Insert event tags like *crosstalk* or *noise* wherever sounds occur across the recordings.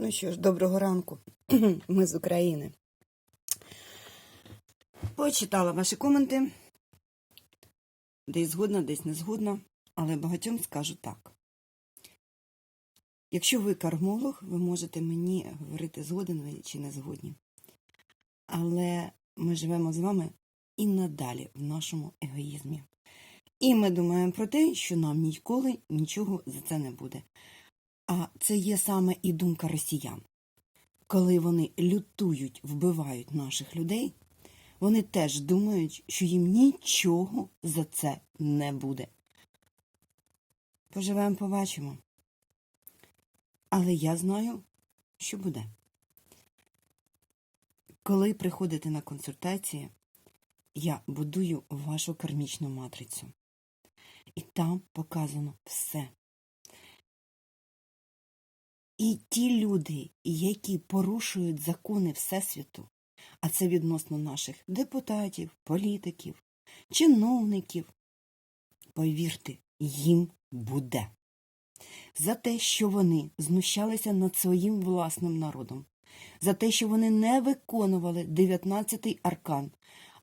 Ну що ж, доброго ранку. *clears throat* Ми з України. Почитала ваші коменти. Десь згодна, десь не згодна, але багатьом скажу так. Якщо ви кармолог, ви можете мені говорити, згоден ви чи не згодні. Але ми живемо з вами і надалі в нашому егоїзмі. І ми думаємо про те, що нам ніколи нічого за це не буде. А це є саме і думка росіян. Коли вони лютують, вбивають наших людей, вони теж думають, що їм нічого за це не буде. Поживемо, побачимо. Але я знаю, що буде. Коли приходите на консультації, я будую вашу кармічну матрицю. І там показано все. І ті люди, які порушують закони Всесвіту, а це відносно наших депутатів, політиків, чиновників, повірте, їм буде. За те, що вони знущалися над своїм власним народом, за те, що вони не виконували 19-й аркан.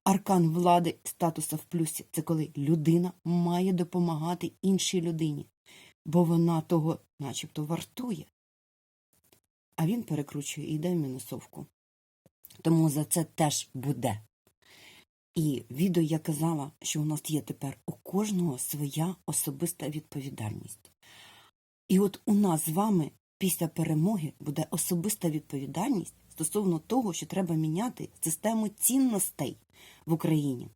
Аркан влади статуса в плюсі це коли людина має допомагати іншій людині, бо вона того начебто вартує а він перекручує і йде в мінусовку. Тому за це теж буде. І відео я казала, що у нас є тепер у кожного своя особиста відповідальність. І от у нас з вами після перемоги буде особиста відповідальність стосовно того, що треба міняти систему цінностей в Україні.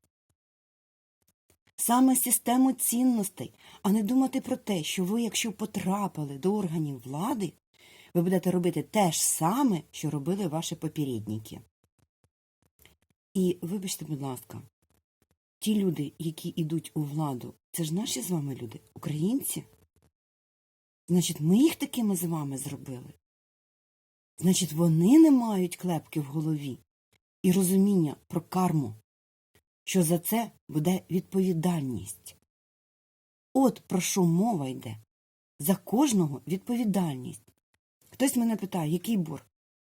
Саме систему цінностей, а не думати про те, що ви, якщо потрапили до органів влади, ви будете робити те ж саме, що робили ваші попередники. І вибачте, будь ласка, ті люди, які йдуть у владу, це ж наші з вами люди, українці. Значить, ми їх такими з вами зробили. Значить, вони не мають клепки в голові і розуміння про карму, що за це буде відповідальність. От про що мова йде. За кожного відповідальність. Хтось мене питає, який борг?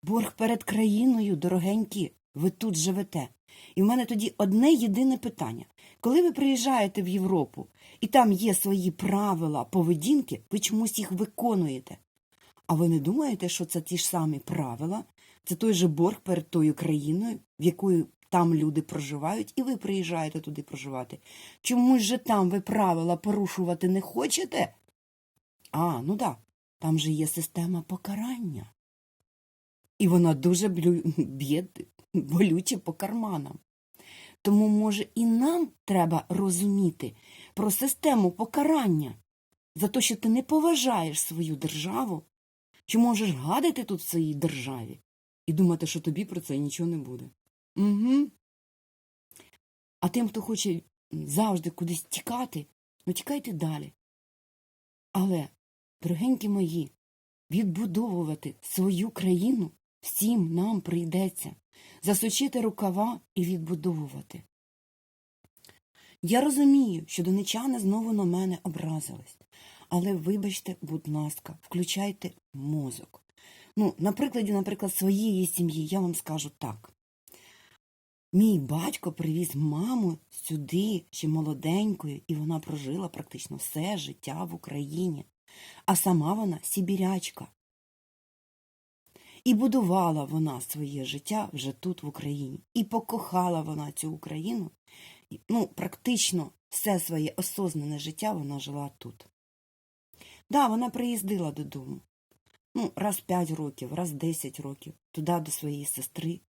Борг перед країною, дорогенькі, ви тут живете. І в мене тоді одне єдине питання. Коли ви приїжджаєте в Європу і там є свої правила поведінки, ви чомусь їх виконуєте. А ви не думаєте, що це ті ж самі правила? Це той же борг перед тою країною, в якою там люди проживають, і ви приїжджаєте туди проживати. Чомусь же там ви правила порушувати не хочете? А, ну так. Там же є система покарання. І вона дуже б'є болюче по карманам. Тому, може, і нам треба розуміти про систему покарання за те, що ти не поважаєш свою державу, чи можеш гадити тут в своїй державі і думати, що тобі про це нічого не буде. Угу. А тим, хто хоче завжди кудись тікати, ну тікайте далі. Але Дорогенькі мої, відбудовувати свою країну всім нам прийдеться засучити рукава і відбудовувати. Я розумію, що донечани знову на мене образились, але вибачте, будь ласка, включайте мозок. Ну, на прикладі, наприклад, своєї сім'ї я вам скажу так. Мій батько привіз маму сюди ще молоденькою, і вона прожила практично все життя в Україні а сама вона сібірячка. І будувала вона своє життя вже тут, в Україні. І покохала вона цю Україну. Ну, практично все своє осознане життя вона жила тут. Да, вона приїздила додому. Ну, раз п'ять років, раз десять років, туди до своєї сестри.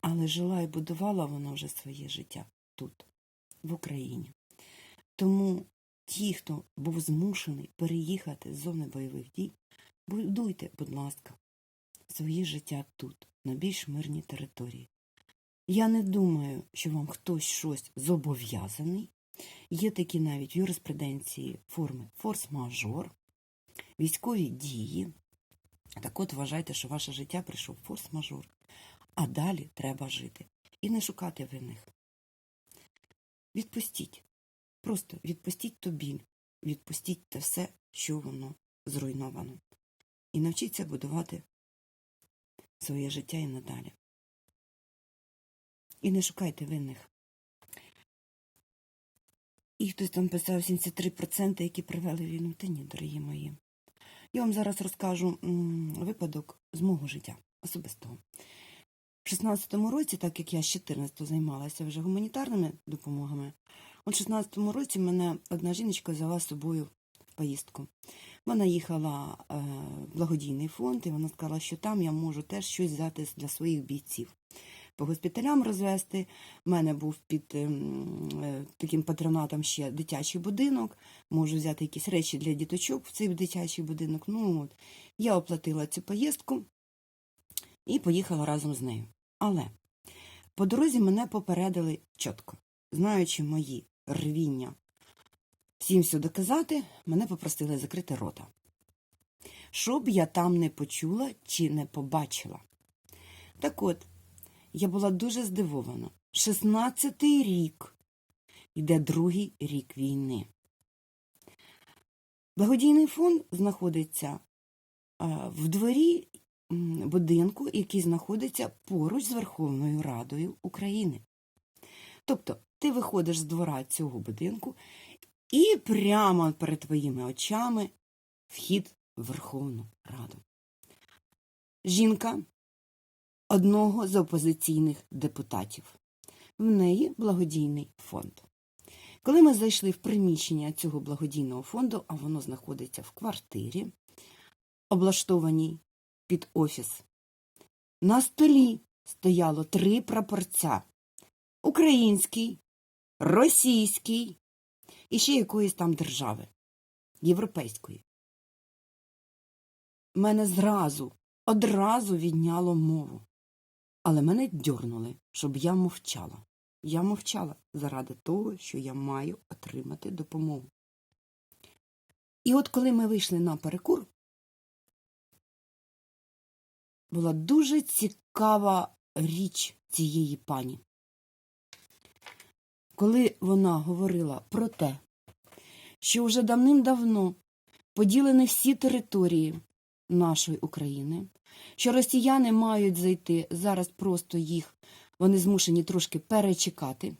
Але жила і будувала вона вже своє життя тут, в Україні. Тому Ті, хто був змушений переїхати з зони бойових дій, будуйте, будь ласка, своє життя тут, на більш мирній території. Я не думаю, що вам хтось щось зобов'язаний. Є такі навіть в юриспруденції форми форс-мажор, військові дії. Так от вважайте, що ваше життя прийшов форс-мажор, а далі треба жити і не шукати винних. Відпустіть. Просто відпустіть ту біль, відпустіть те все, що воно зруйновано. і навчіться будувати своє життя і надалі. І не шукайте винних. І хтось там писав 73%, які привели війну. Та ні, дорогі мої. Я вам зараз розкажу випадок з мого життя особистого. В 16-му році, так як я з 14-го займалася вже гуманітарними допомогами, в 16-му році мене одна жіночка взяла з собою в поїздку. Вона їхала е, в благодійний фонд, і вона сказала, що там я можу теж щось взяти для своїх бійців. По госпіталям розвести. У мене був під ем, е, таким патронатом ще дитячий будинок. Можу взяти якісь речі для діточок в цей дитячий будинок. Ну от я оплатила цю поїздку і поїхала разом з нею. Але по дорозі мене попередили чітко, знаючи мої рвіння всім все доказати, мене попросили закрити рота. Щоб я там не почула чи не побачила. Так от, я була дуже здивована. 16-й рік йде другий рік війни. Благодійний фонд знаходиться в дворі будинку, який знаходиться поруч з Верховною Радою України. Тобто, ти виходиш з двора цього будинку, і прямо перед твоїми очами вхід в Верховну Раду. Жінка одного з опозиційних депутатів. В неї благодійний фонд. Коли ми зайшли в приміщення цього благодійного фонду, а воно знаходиться в квартирі, облаштованій під офіс, на столі стояло три прапорця: український, російський і ще якоїсь там держави європейської. Мене зразу, одразу відняло мову. Але мене дьорнули, щоб я мовчала. Я мовчала заради того, що я маю отримати допомогу. І от коли ми вийшли на перекур, була дуже цікава річ цієї пані. Коли вона говорила про те, що вже давним-давно поділені всі території нашої України, що росіяни мають зайти, зараз просто їх вони змушені трошки перечекати.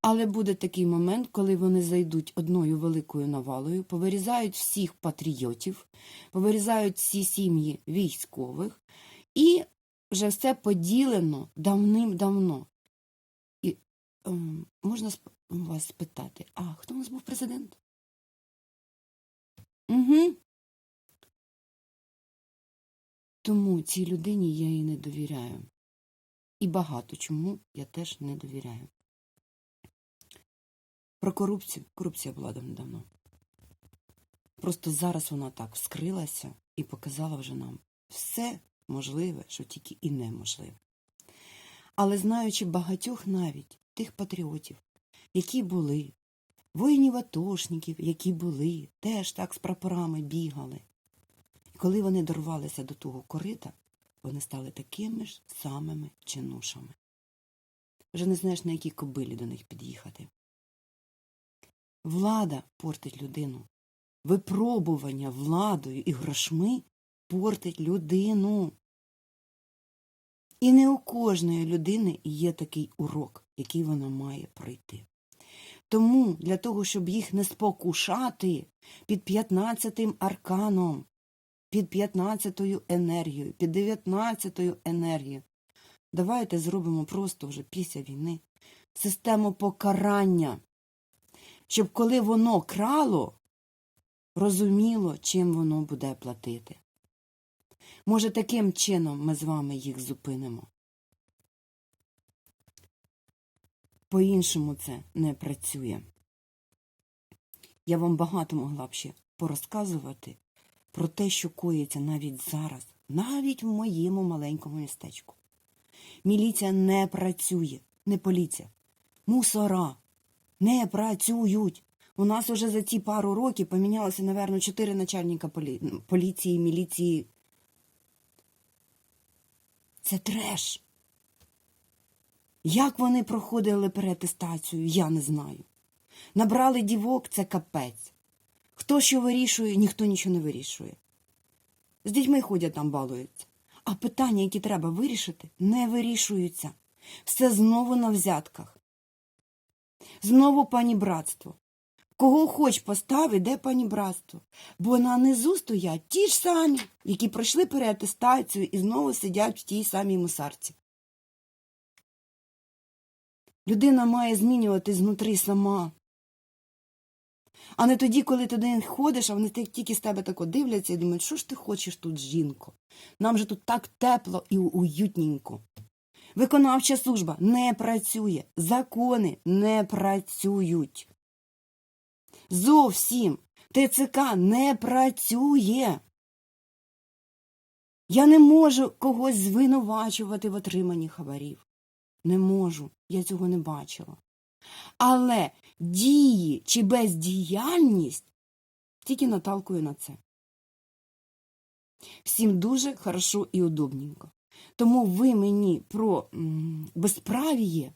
Але буде такий момент, коли вони зайдуть одною великою навалою, повирізають всіх патріотів, повирізають всі сім'ї військових, і вже все поділено давним-давно. Можна вас спитати, а хто у нас був президент? Угу. Тому цій людині я їй не довіряю. І багато чому я теж не довіряю. Про корупцію. Корупція була давно. Просто зараз вона так вскрилася і показала вже нам все можливе, що тільки і неможливе. Але знаючи багатьох навіть тих патріотів, які були, воїнів атошників, які були, теж так з прапорами бігали. І Коли вони дорвалися до того корита, вони стали такими ж самими чинушами. Вже не знаєш, на якій кобилі до них під'їхати. Влада портить людину. Випробування владою і грошми портить людину. І не у кожної людини є такий урок, який вона має пройти. Тому для того, щоб їх не спокушати під 15-тим арканом, під 15-ю енергією, під 19-ю енергією, давайте зробимо просто вже після війни систему покарання, щоб коли воно крало, розуміло, чим воно буде платити. Може, таким чином ми з вами їх зупинимо. По-іншому це не працює. Я вам багато могла б ще порозказувати про те, що коїться навіть зараз, навіть в моєму маленькому містечку. Міліція не працює, не поліція. Мусора не працюють. У нас уже за ці пару років помінялося, напевно, чотири начальника полі... поліції, міліції. Це треш. Як вони проходили переатестацію, я не знаю. Набрали дівок це капець. Хто що вирішує, ніхто нічого не вирішує. З дітьми ходять там балуються. А питання, які треба вирішити, не вирішуються. Все знову на взятках. Знову панібратство. Кого хоч постав, іде панібратство. Бо на низу стоять ті ж самі, які пройшли переатестацію і знову сидять в тій самій мусарці. Людина має змінювати знутрі сама. А не тоді, коли ти до них ходиш, а вони тільки з тебе тако дивляться і думають, що ж ти хочеш тут, жінко? Нам же тут так тепло і уютненько. Виконавча служба не працює, закони не працюють. Зовсім ТЦК не працює. Я не можу когось звинувачувати в отриманні хабарів. Не можу, я цього не бачила. Але дії чи бездіяльність тільки наталкує на це. Всім дуже хорошо і удобненько. Тому ви мені про безправіє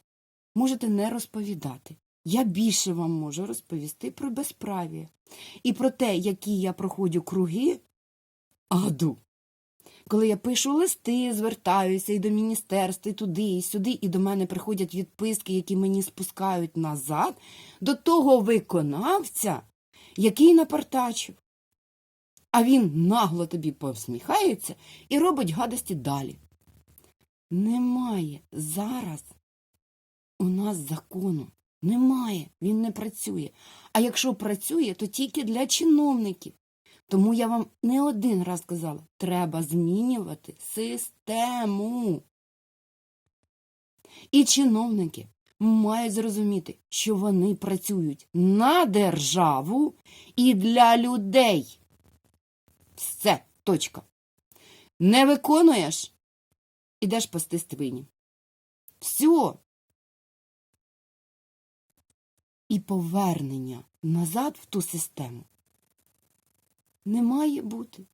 можете не розповідати. Я більше вам можу розповісти про безправіє і про те, які я проходжу круги аду. Коли я пишу листи, звертаюся і до міністерства, і туди, і сюди, і до мене приходять відписки, які мені спускають назад, до того виконавця, який напартачив. А він нагло тобі посміхається і робить гадості далі. Немає зараз у нас закону. Немає, він не працює. А якщо працює, то тільки для чиновників. Тому я вам не один раз казала, треба змінювати систему. І чиновники мають зрозуміти, що вони працюють на державу і для людей. Все, точка. Не виконуєш, ідеш пасти свині. Все. І повернення назад в ту систему не має бути.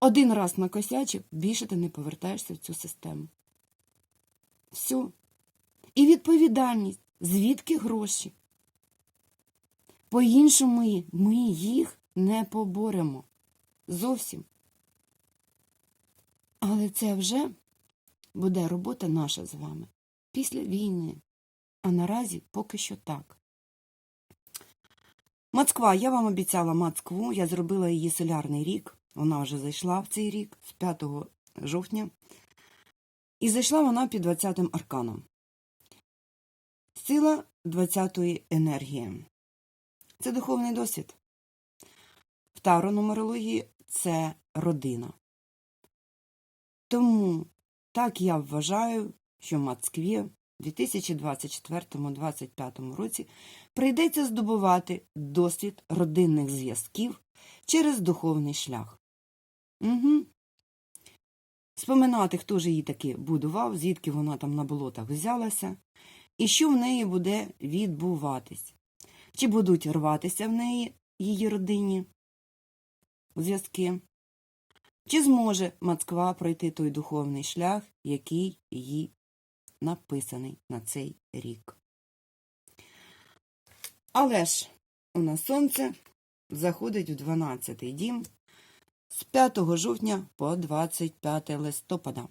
Один раз накосячив, більше ти не повертаєшся в цю систему. Все. І відповідальність, звідки гроші. По-іншому ми їх не поборемо. Зовсім. Але це вже буде робота наша з вами після війни. А наразі поки що так. Москва, я вам обіцяла Москву, я зробила її солярний рік. Вона вже зайшла в цей рік з 5 жовтня. І зайшла вона під 20-м арканом. Сила 20-ї енергії. Це духовний досвід. В таро-нумерології це родина. Тому так я вважаю, що в Москві в 2024-2025 році прийдеться здобувати досвід родинних зв'язків через духовний шлях. Угу. Споминати, хто ж її таки будував, звідки вона там на болотах взялася, і що в неї буде відбуватись. Чи будуть рватися в неї її родині зв'язки, чи зможе Москва пройти той духовний шлях, який їй написаний на цей рік. Але ж у нас сонце заходить у 12-й дім з 5 жовтня по 25 листопада.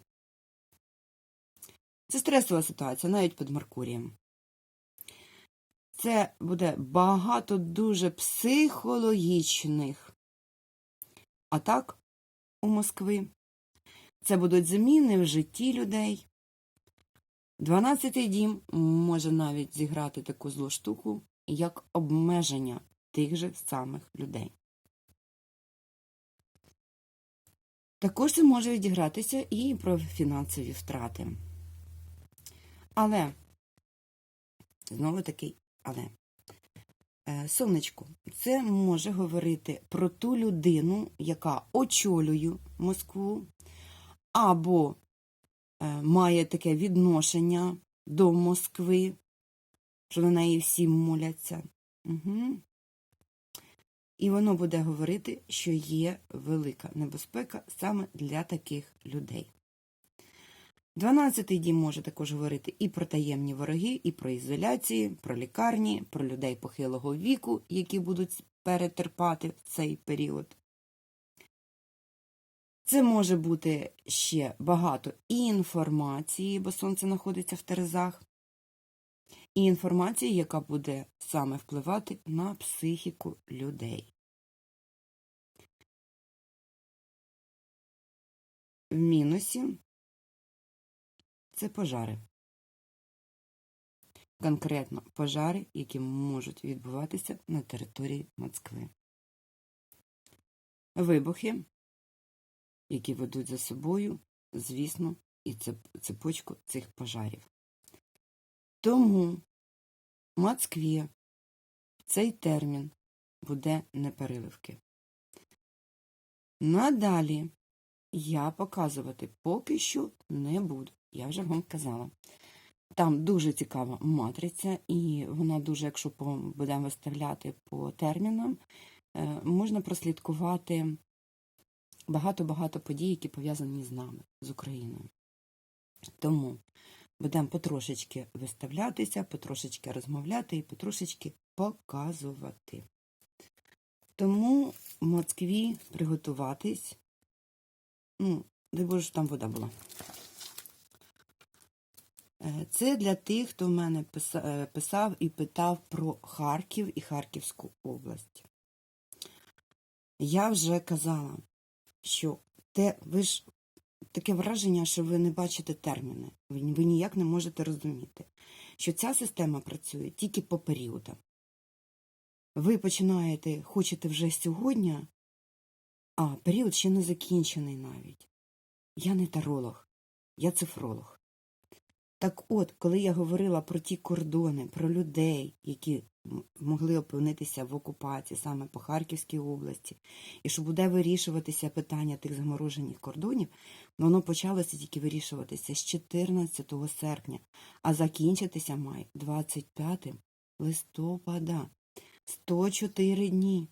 Це стресова ситуація, навіть під Меркурієм. Це буде багато дуже психологічних атак у Москви. Це будуть зміни в житті людей. 12-й дім може навіть зіграти таку злу штуку, як обмеження тих же самих людей. Також це може відігратися і про фінансові втрати. Але, знову таки, але, Е, сонечко, це може говорити про ту людину, яка очолює Москву, або е, має таке відношення до Москви, що на неї всі моляться. Угу. І воно буде говорити, що є велика небезпека саме для таких людей. Дванадцятий дім може також говорити і про таємні вороги, і про ізоляції, про лікарні, про людей похилого віку, які будуть перетерпати в цей період. Це може бути ще багато інформації, бо сонце знаходиться в Терезах, і інформації, яка буде саме впливати на психіку людей. В мінусі це пожари. Конкретно пожари, які можуть відбуватися на території Москви. Вибухи, які ведуть за собою, звісно, і цеп- цепочку цих пожарів. Тому в Москві цей термін буде непереливки. Надалі я показувати поки що не буду. Я вже вам казала. Там дуже цікава матриця, і вона дуже, якщо будемо виставляти по термінам, е, можна прослідкувати багато-багато подій, які пов'язані з нами, з Україною. Тому будемо потрошечки виставлятися, потрошечки розмовляти і потрошечки показувати. Тому в Москві приготуватись. Ну, дай Боже, там вода була. Е, Це для тих, хто в мене е, писав і питав про Харків і Харківську область. Я вже казала, що те, ви ж таке враження, що ви не бачите терміни, ви, ніяк не можете розуміти, що ця система працює тільки по періодам. Ви починаєте, хочете вже сьогодні, а період ще не закінчений навіть. Я не таролог, я цифролог. Так от, коли я говорила про ті кордони, про людей, які могли опинитися в окупації саме по Харківській області, і що буде вирішуватися питання тих заморожених кордонів, воно почалося тільки вирішуватися з 14 серпня, а закінчитися має 25 листопада. 104 дні.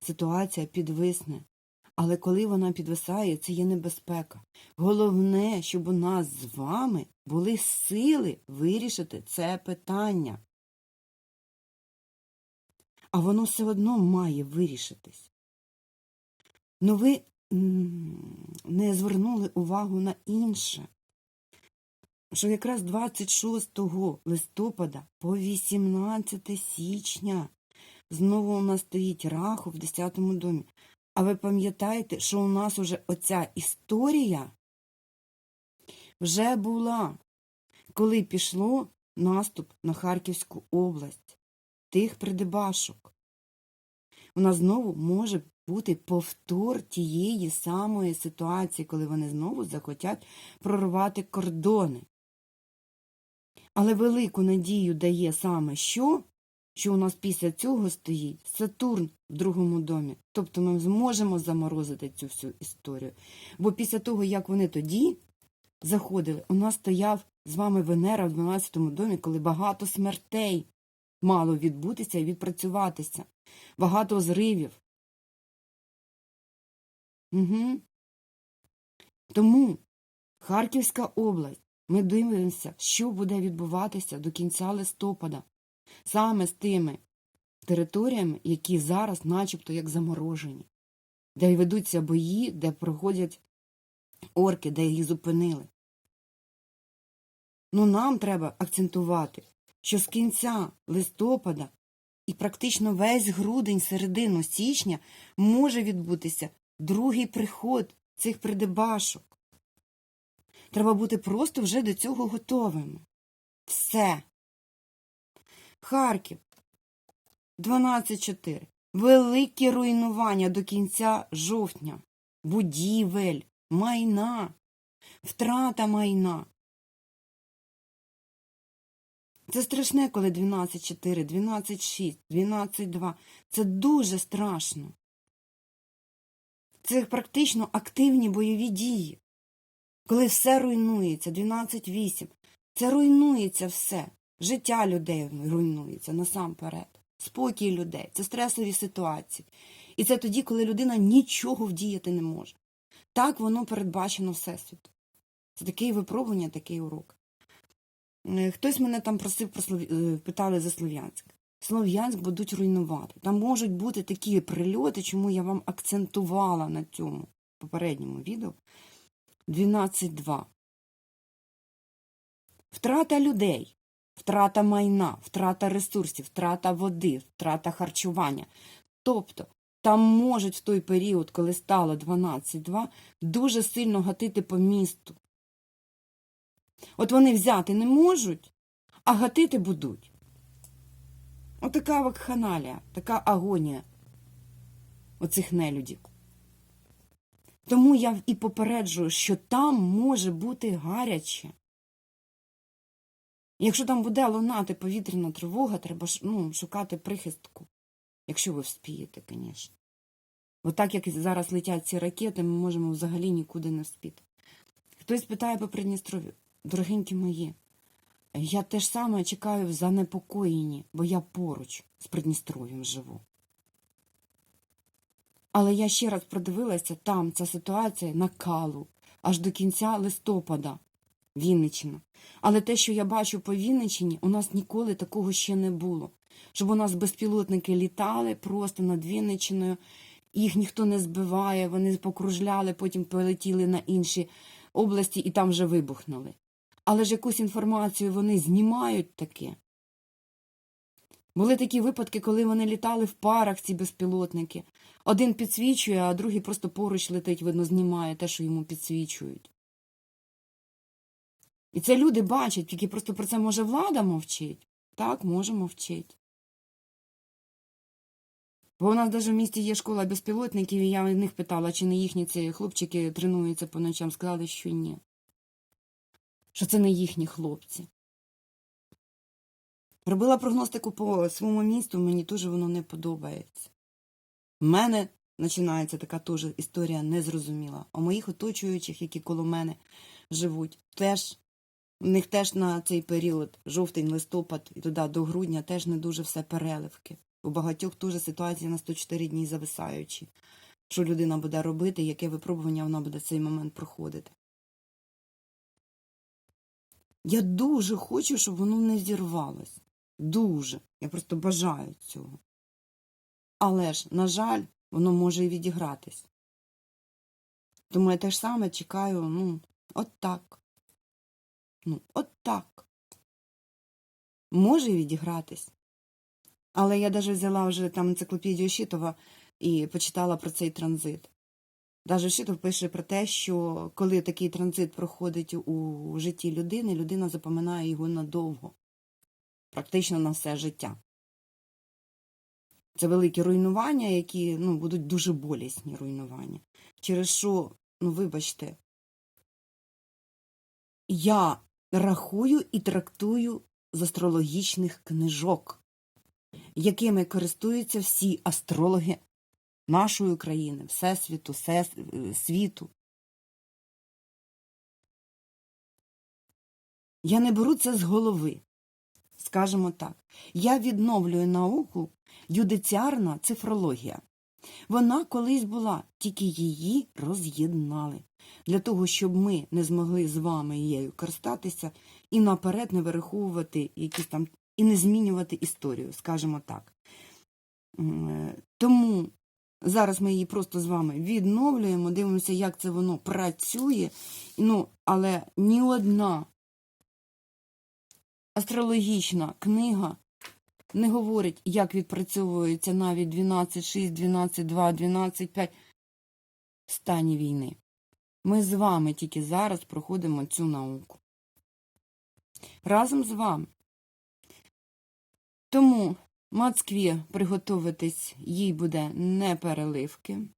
Ситуація підвисне. Але коли вона підвисає, це є небезпека. Головне, щоб у нас з вами були сили вирішити це питання. А воно все одно має вирішитись. Ну ви не звернули увагу на інше. Що якраз 26 листопада по 18 січня знову у нас стоїть раху в 10 домі. А ви пам'ятаєте, що у нас уже оця історія вже була, коли пішло наступ на Харківську область, тих придебашок. У нас знову може бути повтор тієї самої ситуації, коли вони знову захотять прорвати кордони. Але велику надію дає саме що? що у нас після цього стоїть Сатурн в другому домі. Тобто ми зможемо заморозити цю всю історію. Бо після того, як вони тоді заходили, у нас стояв з вами Венера в 12 домі, коли багато смертей мало відбутися і відпрацюватися, багато зривів. Угу. Тому Харківська область, ми дивимося, що буде відбуватися до кінця листопада саме з тими територіями, які зараз начебто як заморожені, де ведуться бої, де проходять орки, де їх зупинили. Ну нам треба акцентувати, що з кінця листопада і практично весь грудень, середину січня може відбутися другий приход цих придебашок. Треба бути просто вже до цього готовими. Все. Харків 12.4. Великі руйнування до кінця жовтня. Будівель, майна, втрата майна. Це страшне, коли 12.4, 12.6, 12.2. Це дуже страшно. Це практично активні бойові дії. Коли все руйнується, 12.8. Це руйнується все. Життя людей руйнується насамперед, спокій людей, це стресові ситуації. І це тоді, коли людина нічого вдіяти не може. Так воно передбачено Всесвіту. Це таке випробування, такий урок. Е, Хтось мене там просив про е, питали за Слов'янськ. Слов'янськ будуть руйнувати. Там можуть бути такі прильоти, чому я вам акцентувала на цьому. попередньому відео 12.2. Втрата людей, втрата майна, втрата ресурсів, втрата води, втрата харчування. Тобто там можуть в той період, коли стало 12.2, дуже сильно гатити по місту. От вони взяти не можуть, а гатити будуть. Отака вакханалія, така агонія оцих нелюдів. Тому я і попереджую, що там може бути гаряче. Якщо там буде лунати повітряна тривога, треба ну, шукати прихистку. Якщо ви вспієте, звісно. Бо так як зараз летять ці ракети, ми можемо взагалі нікуди не вспіти. Хтось питає по Придністров'ю. Дорогенькі мої, я теж саме чекаю в занепокоєнні, бо я поруч з Придністров'ям живу. Але я ще раз продивилася, там ця ситуація накалу аж до кінця листопада. Вінниччина. Але те, що я бачу по Вінниччині, у нас ніколи такого ще не було. Щоб у нас безпілотники літали просто над Вінниччиною, їх ніхто не збиває, вони покружляли, потім полетіли на інші області і там вже вибухнули. Але ж якусь інформацію вони знімають таке. Були такі випадки, коли вони літали в парах, ці безпілотники. Один підсвічує, а другий просто поруч летить, видно, знімає те, що йому підсвічують. І це люди бачать, тільки просто про це може влада мовчить. Так, може мовчить. Бо у нас навіть в місті є школа безпілотників, і я в них питала, чи не їхні ці хлопчики тренуються по ночам. Сказали, що ні. Що це не їхні хлопці. Робила прогностику по своєму місту, мені теж воно не подобається. У мене починається така теж історія незрозуміла. У моїх оточуючих, які коло мене живуть, теж у них теж на цей період, жовтень, листопад і туди до грудня, теж не дуже все переливки. У багатьох теж ситуація на 104 дні зависаючі. Що людина буде робити, яке випробування вона буде в цей момент проходити. Я дуже хочу, щоб воно не зірвалось. Дуже. Я просто бажаю цього. Але ж, на жаль, воно може і відігратись. Тому я те ж саме чекаю, ну, от так. Ну, от так. Може і відігратись. Але я навіть взяла вже там енциклопедію Щитова і почитала про цей транзит. Даже Щитов пише про те, що коли такий транзит проходить у житті людини, людина запоминає його надовго, практично на все життя. Це великі руйнування, які ну, будуть дуже болісні руйнування. Через що, ну вибачте, я рахую і трактую з астрологічних книжок, якими користуються всі астрологи нашої країни, Всесвіту, все, світу. Я не беру це з голови, скажімо так. Я відновлюю науку юдиціарна цифрологія. Вона колись була, тільки її роз'єднали. Для того, щоб ми не змогли з вами її користатися і наперед не вираховувати якісь там і не змінювати історію, скажімо так. Тому зараз ми її просто з вами відновлюємо, дивимося, як це воно працює. Ну, але ні одна астрологічна книга не говорить, як відпрацьовується навіть 12.6, 12.2, 12.5 в стані війни. Ми з вами тільки зараз проходимо цю науку. Разом з вами. Тому Москві приготуватись їй буде не переливки.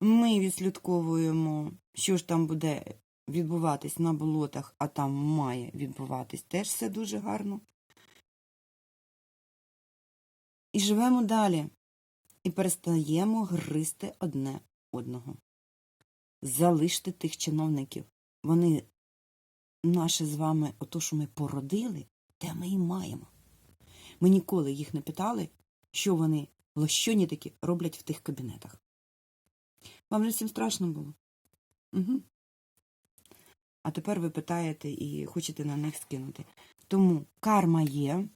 Ми відслідковуємо, що ж там буде відбуватись на болотах, а там має відбуватись теж все дуже гарно. І живемо далі. І перестаємо гризти одне одного. Залиште тих чиновників. Вони наше з вами, ото, що ми породили, те ми і маємо. Ми ніколи їх не питали, що вони лощоні такі роблять в тих кабінетах. Вам же всім страшно було? Угу. А тепер ви питаєте і хочете на них скинути. Тому карма є,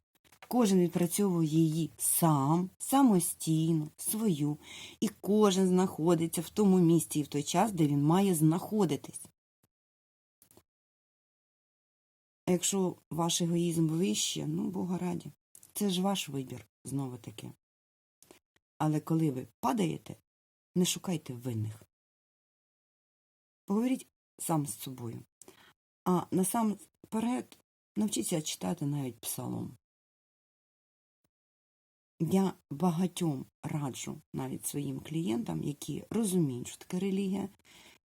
Кожен відпрацьовує її сам, самостійно, свою, і кожен знаходиться в тому місці і в той час, де він має знаходитись. А якщо ваш егоїзм вище, ну, Бога раді, це ж ваш вибір, знову таки. Але коли ви падаєте, не шукайте винних. Поговоріть сам з собою. А насамперед навчіться читати навіть псалом. Я багатьом раджу навіть своїм клієнтам, які розуміють, що таке релігія,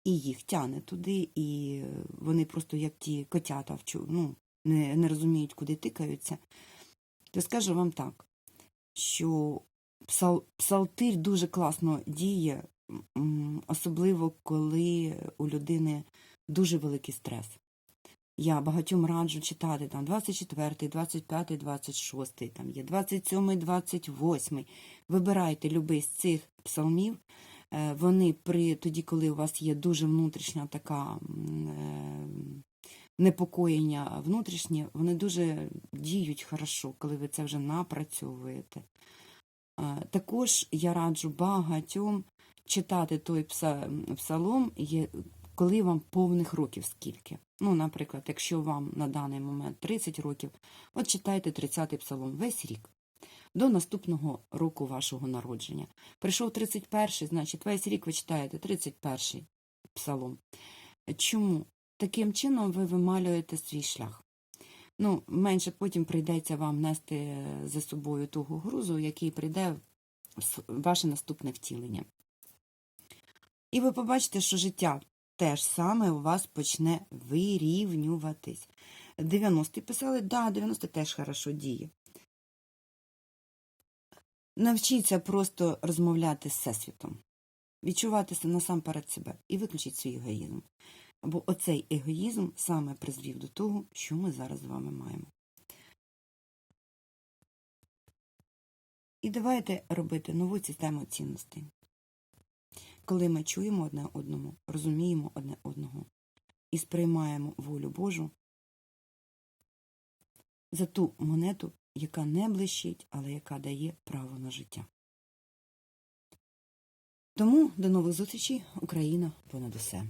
і їх тяне туди, і вони просто як ті котята ну, не, не розуміють, куди тикаються. То скажу вам так, що псал, псалтир дуже класно діє, особливо коли у людини дуже великий стрес. Я багатьом раджу читати там 24, 25, 26, там є 27, 28. Вибирайте любий з цих псалмів. Е, Вони при тоді, коли у вас є дуже внутрішня така е, непокоєння внутрішнє, вони дуже діють хорошо, коли ви це вже напрацьовуєте. Також я раджу багатьом читати той псалом, коли вам повних років скільки. Ну, наприклад, якщо вам на даний момент 30 років, от читайте 30-й псалом весь рік. До наступного року вашого народження. Прийшов 31-й, значить, весь рік ви читаєте 31-й псалом. Чому? Таким чином ви вималюєте свій шлях. Ну, менше потім прийдеться вам нести за собою того грузу, який прийде в ваше наступне втілення. І ви побачите, що життя те ж саме у вас почне вирівнюватись. 90 писали, да, 90 теж хорошо діє. Навчіться просто розмовляти з Всесвітом, відчувати насамперед себе і виключіть свій егоїзм. Бо оцей егоїзм саме призвів до того, що ми зараз з вами маємо. І давайте робити нову систему цінностей. Коли ми чуємо одне одному, розуміємо одне одного і сприймаємо волю Божу за ту монету, яка не блищить, але яка дає право на життя. Тому до нових зустрічей, Україна понад усе.